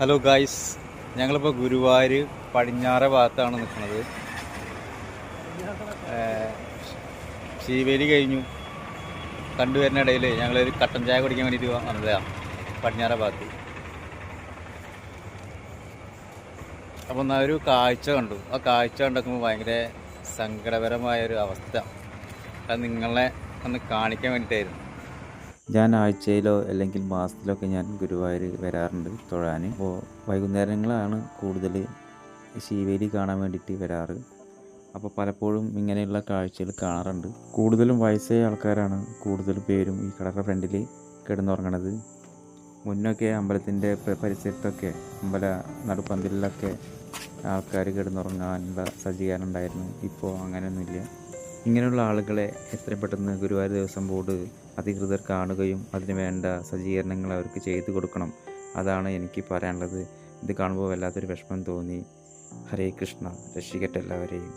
Hello guys ഞങ്ങളിപ്പോൾ ഗുരുവായൂർ പടിഞ്ഞാറ ഭാഗത്താണ് നിൽക്കുന്നത്. ശീവേലി കഴിഞ്ഞു. കണ്ടുവരുന്ന ഇടയിൽ ഞങ്ങളൊരു കട്ടൻ ചായ കുടിക്കാൻ വേണ്ടിയിട്ട് വന്നതാണ് പടിഞ്ഞാറ ഭാഗത്ത്. അപ്പോൾ എന്നാൽ ഒരു കാഴ്ച കണ്ടു. ആ കാഴ്ച കണ്ടപ്പോൾ ഭയങ്കര സങ്കടപരമായൊരു അവസ്ഥ. അത് നിങ്ങളെ ഒന്ന് കാണിക്കാൻ വേണ്ടിയിട്ടായിരുന്നു ഞാൻ ആഴ്ചയിലോ അല്ലെങ്കിൽ മാസത്തിലൊക്കെ ഞാൻ ഗുരുവായൂർ വരാറുണ്ട് തൊഴാൻ. അപ്പോൾ വൈകുന്നേരങ്ങളാണ് കൂടുതൽ ശിവേലി കാണാൻ വേണ്ടിയിട്ട് വരാറ്. അപ്പോൾ പലപ്പോഴും ഇങ്ങനെയുള്ള കാഴ്ചകൾ കാണാറുണ്ട്. കൂടുതലും വയസ്സായ ആൾക്കാരാണ് കൂടുതൽ പേരും ഈ കടയുടെ ഫ്രണ്ടിൽ കിടന്നുറങ്ങണത്. മുന്നൊക്കെ അമ്പലത്തിന്റെ പരിസരത്തൊക്കെ അമ്പല നടുപ്പന്തലിലൊക്കെ ആൾക്കാർ കിടന്നുറങ്ങാനുള്ള സജ്ജീകരണം ഉണ്ടായിരുന്നു. ഇപ്പോൾ അങ്ങനെയൊന്നുമില്ല. ഇങ്ങനെയുള്ള ആളുകളെ എത്രയും പെട്ടെന്ന് ഗുരുവായൂർ ദേവസ്വം ബോർഡ് അധികൃതർ കാണുകയും അതിന് വേണ്ട സജ്ജീകരണങ്ങൾ അവർക്ക് ചെയ്തു കൊടുക്കണം. അതാണ് എനിക്ക് പറയാനുള്ളത്. ഇത് കാണുമ്പോൾ വല്ലാത്തൊരു വിഷമം തോന്നി. ഹരേ കൃഷ്ണ. രക്ഷിക്കട്ടെ എല്ലാവരെയും.